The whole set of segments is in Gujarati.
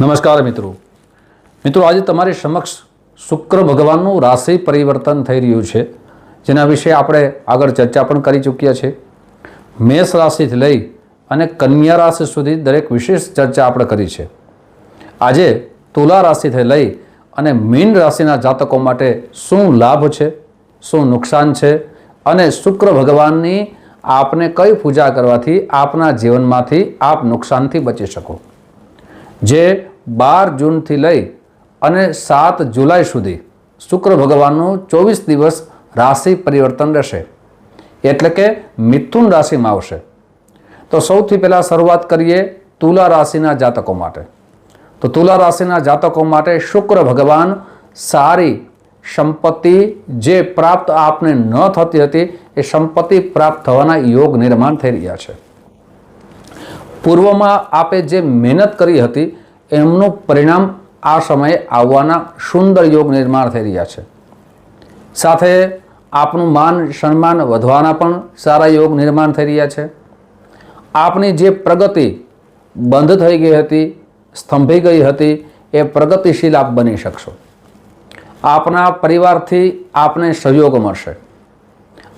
નમસ્કાર મિત્રો. મિત્રો, આજે તમારી સમક્ષ શુક્ર ભગવાનનું રાશિ પરિવર્તન થઈ રહ્યું છે. જેના વિશે આપણે આગળ ચર્ચા પણ કરી ચૂક્યા છે. મેષ રાશિથી લઈ અને કન્યા રાશિ સુધી દરેક વિશેષ ચર્ચા આપણે કરી છે. આજે તુલા રાશિથી લઈ અને મીન રાશિના જાતકો માટે શું લાભ છે, શું નુકસાન છે અને શુક્ર ભગવાનની આપને કઈ પૂજા કરવાથી આપના જીવનમાંથી આપ નુકસાનથી બચી શકો? જે બાર જૂનથી લઈ અને સાત જુલાઈ સુધી શુક્ર ભગવાનનું ચોવીસ દિવસ રાશિ પરિવર્તન રહેશે. એટલે કે મિથુન રાશિમાં આવશે. તો સૌથી પહેલાં શરૂઆત કરીએ તુલા રાશિના જાતકો માટે. તો તુલા રાશિના જાતકો માટે શુક્ર ભગવાન સારી સંપત્તિ જે પ્રાપ્ત આપને ન થતી હતી એ સંપત્તિ પ્રાપ્ત થવાના યોગ નિર્માણ થઈ રહ્યા છે. પૂર્વમાં આપે જે મહેનત કરી હતી, એમનું પરિણામ આ સમયે આવવાના સુંદર યોગ નિર્માણ થઈ રહ્યા છે. સાથે આપનું માન, સન્માન વધવાના પણ સારા યોગ નિર્માણ થઈ રહ્યા છે. આપની જે પ્રગતિ બંધ થઈ ગઈ હતી, સ્તંભી ગઈ હતી, એ પ્રગતિશીલ આપ બની શકશો. આપના પરિવારથી આપને સહયોગ મળશે.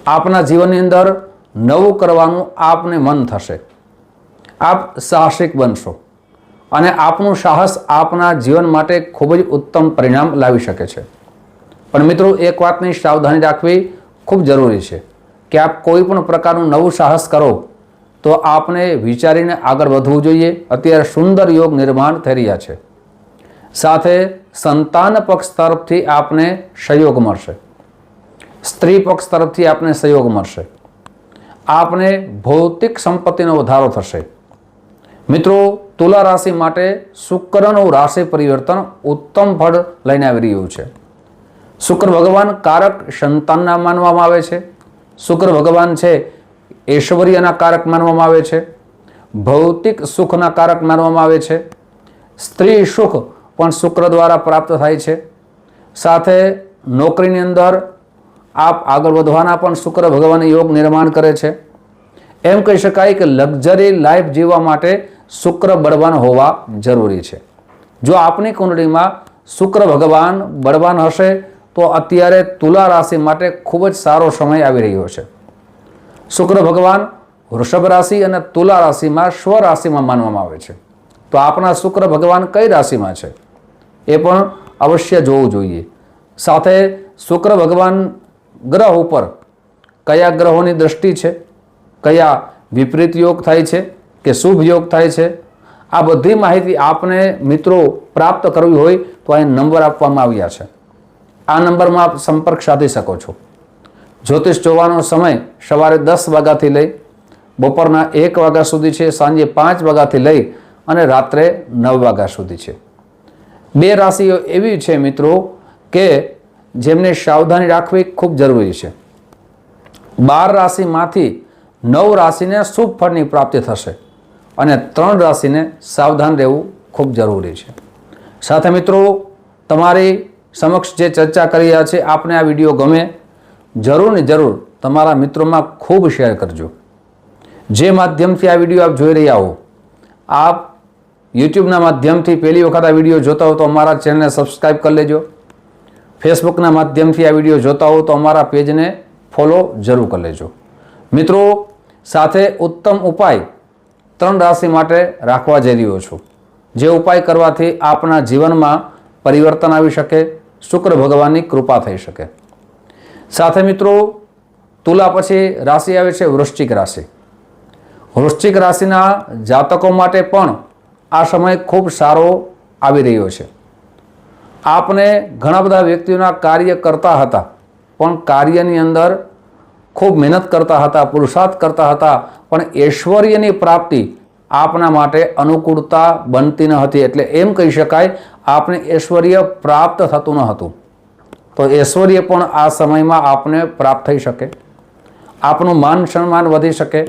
આપના જીવનની અંદર નવું કરવાનું આપને મન થશે. આપ સાહસિક બનશો. અને આપનું સાહસ આપના જીવન માટે ખૂબ જ ઉત્તમ પરિણામ લાવી શકે છે. પણ મિત્રો, એક વાતની સાવધાની રાખવી ખૂબ જરૂરી છે કે આપ કોઈ પણ પ્રકારનું નવું સાહસ કરો, તો આપને વિચારીને આગળ વધવું જોઈએ. અત્યારે સુંદર યોગ નિર્માણ થઈ રહ્યા છે. સાથે સંતાન પક્ષ તરફથી આપને સહયોગ મળશે. સ્ત્રી પક્ષ તરફથી આપને સહયોગ મળશે. આપને ભૌતિક સંપત્તિનો વધારો થશે. મિત્રો, તુલા રાશિ માટે શુક્રનું રાશિ પરિવર્તન ઉત્તમ ફળ લઈને આવી રહ્યું છે. શુક્ર ભગવાન કારક સંતાનના માનવામાં આવે છે. શુક્ર ભગવાન છે, ઐશ્વર્યના કારક માનવામાં આવે છે. ભૌતિક સુખના કારક માનવામાં આવે છે. સ્ત્રી સુખ પણ શુક્ર દ્વારા પ્રાપ્ત થાય છે. સાથે નોકરીની અંદર આપ આગળ વધવાના પણ શુક્ર ભગવાન યોગ નિર્માણ કરે છે. એમ કહી શકાય કે લક્ઝરી લાઈફ જીવવા માટે શુક્ર બળવાન હોવા જરૂરી છે. જો આપની કુંડળીમાં શુક્ર ભગવાન બળવાન હશે, તો અત્યારે તુલા રાશિ માટે ખૂબ જ સારો સમય આવી રહ્યો છે. શુક્ર ભગવાન વૃષભ રાશિ અને તુલા રાશિમાં સ્વ રાશિમાં માનવામાં આવે છે. તો આપણા શુક્ર ભગવાન કઈ રાશિમાં છે? એ પણ અવશ્ય જોવું જોઈએ. સાથે શુક્ર ભગવાન ગ્રહ ઉપર કયા ગ્રહોની દ્રષ્ટિ છે? કયા વિપરીત યોગ થાય છે? કે શુભ યોગ થાય છે. આ બધી માહિતી આપને મિત્રો પ્રાપ્ત કરવી હોય તો અહીં નંબર આપવામાં આવ્યા છે. આ નંબરમાં આપ સંપર્ક સાધી શકો છો. જ્યોતિષ જોવાનો સમય સવારે દસ વાગ્યાથી લઈ, બપોરના એક વાગ્યા સુધી છે, સાંજે પાંચ વાગ્યાથી લઈ અને રાત્રે નવ વાગ્યા સુધી છે. બે રાશિઓ એવી છે મિત્રો કે જેમને સાવધાની રાખવી ખૂબ જરૂરી છે. બાર રાશિમાંથી નવ રાશિને શુભ ફળની પ્રાપ્તિ થશે. અને ત્રણ રાશિને સાવધાન રહેવું ખૂબ જરૂરી છે. સાથે મિત્રો, તમારી સમક્ષ જે ચર્ચા કરી રહ્યા છે, આપને આ વીડિયો ગમે, જરૂર ને જરૂર તમારા મિત્રોમાં ખૂબ શેર કરજો. જે માધ્યમથી આ વીડિયો આપ જોઈ રહ્યા હો, આપ યુટ્યુબના માધ્યમથી પહેલી વખત આ વીડિયો જોતા હો તો અમારા ચેનલને સબસ્ક્રાઈબ કરી લેજો. ફેસબુકના માધ્યમથી આ વીડિયો જોતા હો તો અમારા પેજને ફોલો જરૂર કરી લેજો. મિત્રો, સાથે ઉત્તમ ઉપાય ત્રણ રાશિ માટે રાખવા જઈ રહ્યો છું. જે ઉપાય કરવાથી આપના જીવનમાં પરિવર્તન આવી શકે, શુક્ર ભગવાનની કૃપા થઈ શકે. સાથે મિત્રો, તુલા પછી રાશિ આવે છે વૃશ્ચિક રાશિ. વૃશ્ચિક રાશિના જાતકો માટે પણ આ સમય ખૂબ સારો આવી રહ્યો છે. આપને ઘણા બધા વ્યક્તિઓના કાર્ય કરતા હતા, પણ કાર્યની અંદર ખૂબ મહેનત કરતા હતા, પુરુષાર્થ કરતા હતા, પણ ઐશ્વર્યની પ્રાપ્તિ આપના માટે અનુકૂળતા બનતી ન હતી. એટલે એમ કહી શકાય, આપને ઐશ્વર્ય પ્રાપ્ત થતું ન હતું. તો ઐશ્વર્ય પણ આ સમયમાં આપને પ્રાપ્ત થઈ શકે. આપનું માન સન્માન વધી શકે.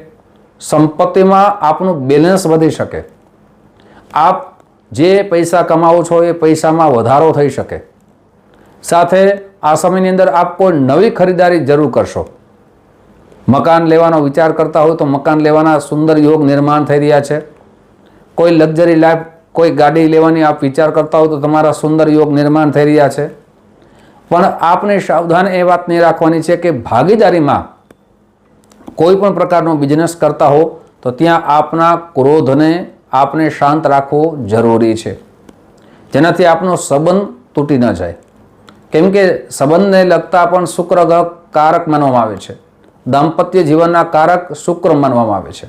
સંપત્તિમાં આપનું બેલેન્સ વધી શકે. આપ જે પૈસા કમાવો છો, એ પૈસામાં વધારો થઈ શકે. સાથે આ સમયની અંદર આપ કોઈ નવી ખરીદારી જરૂર કરશો. મકાન લેવાનો વિચાર કરતા હોય તો મકાન લેવાના સુંદર યોગ નિર્માણ થઈ રહ્યા છે. કોઈ લક્ઝરી લાઈફ, કોઈ ગાડી લેવાની આપ વિચાર કરતા હો તો તમારા સુંદર યોગ નિર્માણ થઈ રહ્યા છે. પણ આપને સાવધાન એ વાતને રાખવાની છે કે ભાગીદારીમાં કોઈ પણ પ્રકારનો બિઝનેસ કરતા હો તો ત્યાં આપના ક્રોધને આપને શાંત રાખવો જરૂરી છે. જેનાથી આપનો સંબંધ તૂટી ન જાય. કેમ કે સંબંધને લગતા પણ શુક્ર ગ્રહ કારક માનવામાં આવે છે. દાંપત્ય જીવનના કારક શુક્ર માનવામાં આવે છે.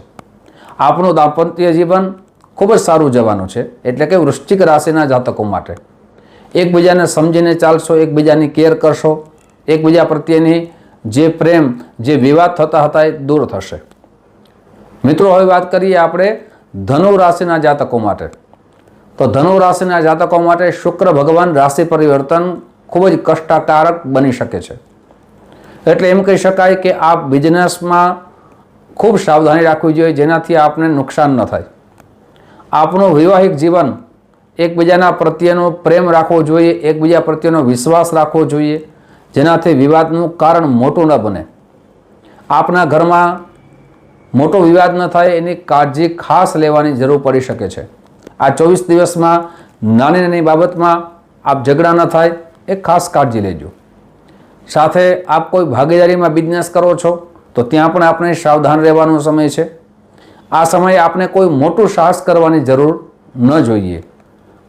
આપણું દાંપત્ય જીવન ખૂબ જ સારું જવાનું છે, એટલે કે વૃશ્ચિક રાશિના જાતકો માટે. એકબીજાને સમજીને ચાલશો, એકબીજાની કેર કરશો, એકબીજા પ્રત્યેની જે પ્રેમ, જે વિવાદ થતા હતા એ દૂર થશે. મિત્રો, હવે વાત કરીએ આપણે ધનુ રાશિના જાતકો માટે. તો ધનુ રાશિના જાતકો માટે શુક્ર ભગવાન રાશિ પરિવર્તન ખૂબ જ કષ્ટકારક બની શકે છે. એટલે એમ કહી શકાય કે આપ બિઝનેસમાં ખૂબ સાવધાની રાખવી જોઈએ, જેનાથી આપને નુકસાન ન થાય. આપણું વૈવાહિક જીવન એકબીજાના પ્રત્યેનો પ્રેમ રાખવો જોઈએ, એકબીજા પ્રત્યેનો વિશ્વાસ રાખવો જોઈએ, જેનાથી વિવાદનું કારણ મોટું ન બને. આપના ઘરમાં મોટો વિવાદ ન થાય, એની કાળજી ખાસ લેવાની જરૂર પડી શકે છે. આ ચોવીસ દિવસમાં નાની નાની બાબતમાં આપ ઝઘડા ન થાય એ ખાસ કાળજી લેજો. સાથે આપ કોઈ ભાગીદારીમાં બિઝનેસ કરો છો, તો ત્યાં પણ આપણે સાવધાન રહેવાનો સમય છે. આ સમયે આપણે કોઈ મોટું સાહસ કરવાની જરૂર ન જોઈએ.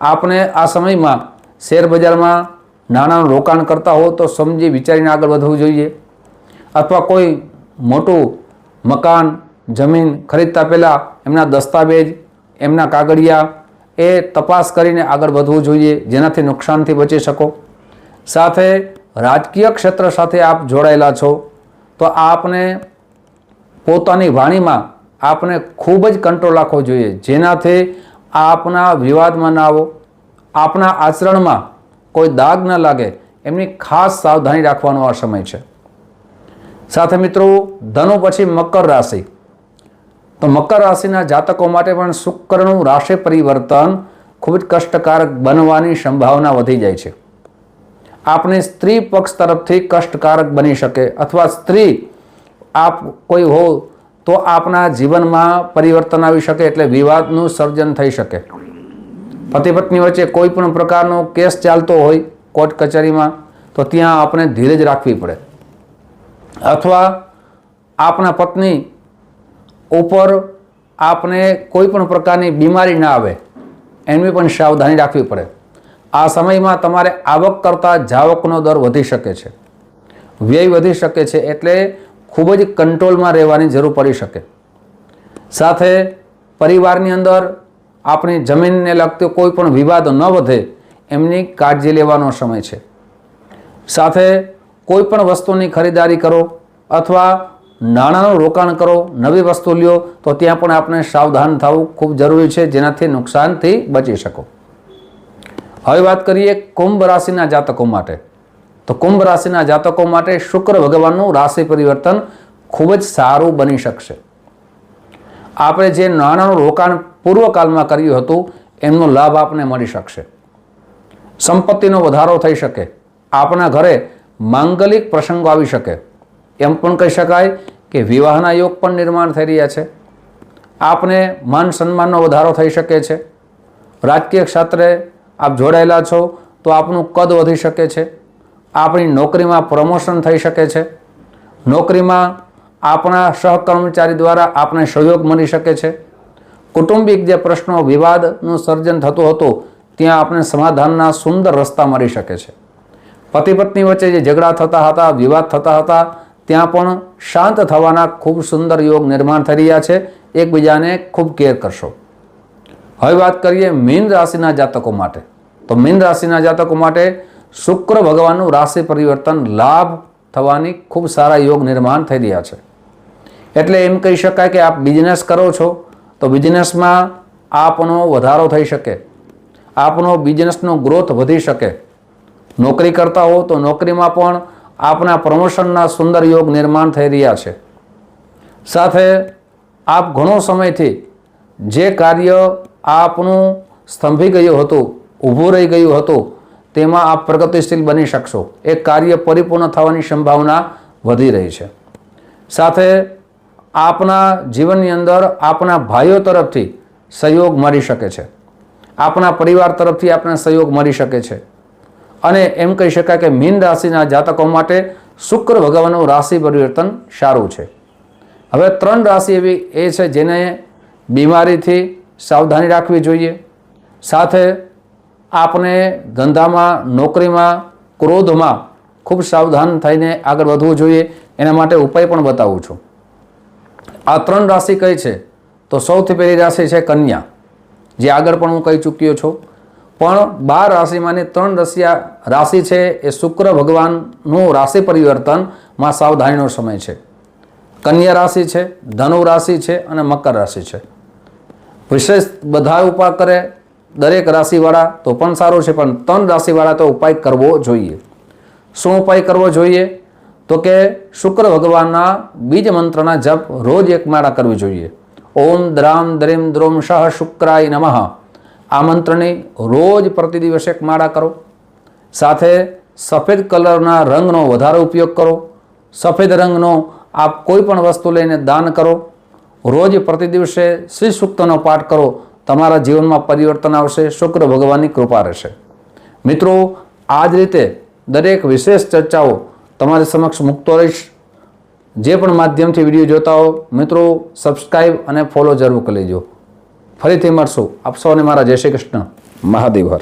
આપણે આ સમયમાં શેર બજારમાં નાણાંનું રોકાણ કરતા હો, તો સમજી વિચારીને આગળ વધવું જોઈએ. અથવા કોઈ મોટું મકાન, જમીન ખરીદતા પહેલાં એમના દસ્તાવેજ, એમના કાગળિયા એ તપાસ કરીને આગળ વધવું જોઈએ, જેનાથી નુકસાનથી બચી શકો. સાથે રાજકીય ક્ષેત્ર સાથે આપ જોડાયેલા છો, તો આપને પોતાની વાણીમાં આપને ખૂબ જ કંટ્રોલ રાખવો જોઈએ. જેનાથી આપના વિવાદમાં ના આવો, આપના આચરણમાં કોઈ દાગ ન લાગે, એમની ખાસ સાવધાની રાખવાનો આ સમય છે. સાથે મિત્રો, ધનુ પછી મકર રાશિ. તો મકર રાશિના જાતકો માટે પણ શુક્રનું રાશિ પરિવર્તન ખૂબ જ કષ્ટકારક બનવાની સંભાવના વધી જાય છે. આપને સ્ત્રી પક્ષ તરફથી કષ્ટકારક બની શકે અથવા સ્ત્રી આપ કોઈ હો તો આપના જીવનમાં પરિવર્તન આવી શકે એટલે વિવાદનું સર્જન થઈ શકે. પતિ પત્ની વચ્ચે કોઈ પણ પ્રકારનો કેસ ચાલતો હોય કોર્ટ કચેરીમાં, તો ત્યાં આપણે ધીરજ રાખવી પડે. અથવા આપના પત્ની ઉપર આપને કોઈ પણ પ્રકારની બીમારી ના આવે, એની પણ સાવધાની રાખવી પડે. આ સમયમાં તમારે આવક કરતાં જાવકનો દર વધી શકે છે. વ્યય વધી શકે છે એટલે ખૂબ જ કંટ્રોલમાં રહેવાની જરૂર પડી શકે. સાથે પરિવારની અંદર આપણી જમીનને લગતો કોઈ પણ વિવાદ ન વધે એમની કાળજી લેવાનો સમય છે. સાથે કોઈ પણ વસ્તુની ખરીદારી કરો અથવા નાણાંનું રોકાણ કરો, નવી વસ્તુ લ્યો તો ત્યાં પણ આપણે સાવધાન થવું ખૂબ જરૂરી છે જેનાથી નુકસાનથી બચી શકો. હવે વાત કરીએ કુંભ રાશિના જાતકો માટે. તો કુંભ રાશિના જાતકો માટે શુક્ર ભગવાનનું રાશિ પરિવર્તન ખૂબ જ સારું બની શકશે. આપણે જે નાણાંનું રોકાણ પૂર્વકાલમાં કર્યું હતું, એમનો લાભ આપને મળી શકશે. સંપત્તિનો વધારો થઈ શકે. આપણા ઘરે માંગલિક પ્રસંગો આવી શકે. એમ પણ કહી શકાય કે વિવાહના યોગ પણ નિર્માણ થઈ રહ્યા છે. આપને માન સન્માનનો વધારો થઈ શકે છે. રાજકીય ક્ષેત્રે આપ જોડાયેલા છો તો આપનું કદ વધી શકે છે. આપણી નોકરીમાં પ્રમોશન થઈ શકે છે. નોકરીમાં આપણા સહકર્મચારી દ્વારા આપને સહયોગ મળી શકે છે. કુટુંબિક જે પ્રશ્નો, વિવાદનું સર્જન થતું હતું, ત્યાં આપણે સમાધાનના સુંદર રસ્તા મળી શકે છે. પતિ પત્ની વચ્ચે જે ઝઘડા થતા હતા, વિવાદ થતા હતા, ત્યાં પણ શાંત થવાના ખૂબ સુંદર યોગ નિર્માણ થઈ રહ્યા છે. એકબીજાને ખૂબ કેર કરશો. હવે વાત કરીએ મીન રાશિના જાતકો માટે. તો મીન રાશિના જાતકો માટે શુક્ર ભગવાનનું રાશિ પરિવર્તન લાભ થવાની ખૂબ સારા યોગ નિર્માણ થઈ રહ્યા છે. એટલે એમ કહી શકાય કે આપ બિઝનેસ કરો છો, તો બિઝનેસમાં આપનો વધારો થઈ શકે. આપનો બિઝનેસનો ગ્રોથ વધી શકે. નોકરી કરતા હો તો નોકરીમાં પણ આપના પ્રમોશનના સુંદર યોગ નિર્માણ થઈ રહ્યા છે. સાથે આપ ઘણો સમયથી જે કાર્ય આપનું સ્તંભી ગયું હતું, ઊભું રહી ગયું હતું, તેમાં આપ પ્રગતિશીલ બની શકશો. એ કાર્ય પરિપૂર્ણ થવાની સંભાવના વધી રહી છે. સાથે આપના જીવનની અંદર આપના ભાઈઓ તરફથી સહયોગ મળી શકે છે. આપણા પરિવાર તરફથી આપણને સહયોગ મળી શકે છે. અને એમ કહી શકાય કે મીન રાશિના જાતકો માટે શુક્ર ભગવાનનું રાશિ પરિવર્તન સારું છે. હવે ત્રણ રાશિ એવી એ છે જેને બીમારીથી સાવધાની રાખવી જોઈએ. સાથે આપણે ધંધામાં, નોકરીમાં, ક્રોધમાં ખૂબ સાવધાન થઈને આગળ વધવું જોઈએ. એના માટે ઉપાય પણ બતાવું છું. આ ત્રણ રાશિ કઈ છે? તો સૌથી પહેલી રાશિ છે કન્યા, જે આગળ પણ હું કહી ચૂક્યો છું. પણ બાર રાશિમાંની ત્રણ રશિયા રાશિ છે એ શુક્ર ભગવાનનું રાશિ પરિવર્તનમાં સાવધાનીનો સમય છે. કન્યા રાશિ છે, ધનુ રાશિ છે અને મકર રાશિ છે. વિશેષ બધા ઉપાય કરે દરેક રાશિવાળા તો પણ સારું છે, પણ ત્રણ રાશિવાળા તો ઉપાય કરવો જોઈએ. શું ઉપાય કરવો જોઈએ? તો કે શુક્ર ભગવાનના બીજ મંત્રના જપ રોજ એક માળા કરવી જોઈએ. ઓમ દ્રામ દ્રીમ દ્રોમ શહ શુક્રાય નમઃ. આ મંત્રની રોજ પ્રતિ દિવસ એક માળા કરો. સાથે સફેદ કલરના રંગનો વધારે ઉપયોગ કરો. સફેદ રંગનો આપ કોઈ પણ વસ્તુ લઈને દાન કરો. રોજ પ્રતિ દિવસે શ્રી સૂક્તનો પાઠ કરો. તમારા જીવનમાં પરિવર્તન આવશે. શુક્ર ભગવાનની કૃપા રહેશે. મિત્રો આ જ રીતે દરેક વિશેષ ચર્ચાઓ તમારી સમક્ષ મૂકતો રહીશ. જે પણ માધ્યમથી વીડિયો જોતા હો, મિત્રો સબસ્ક્રાઈબ અને ફોલો જરૂર કરી લેજો. ફરીથી મળશું. આપ સૌને મારા જય શ્રી કૃષ્ણ. મહાદેવ હર.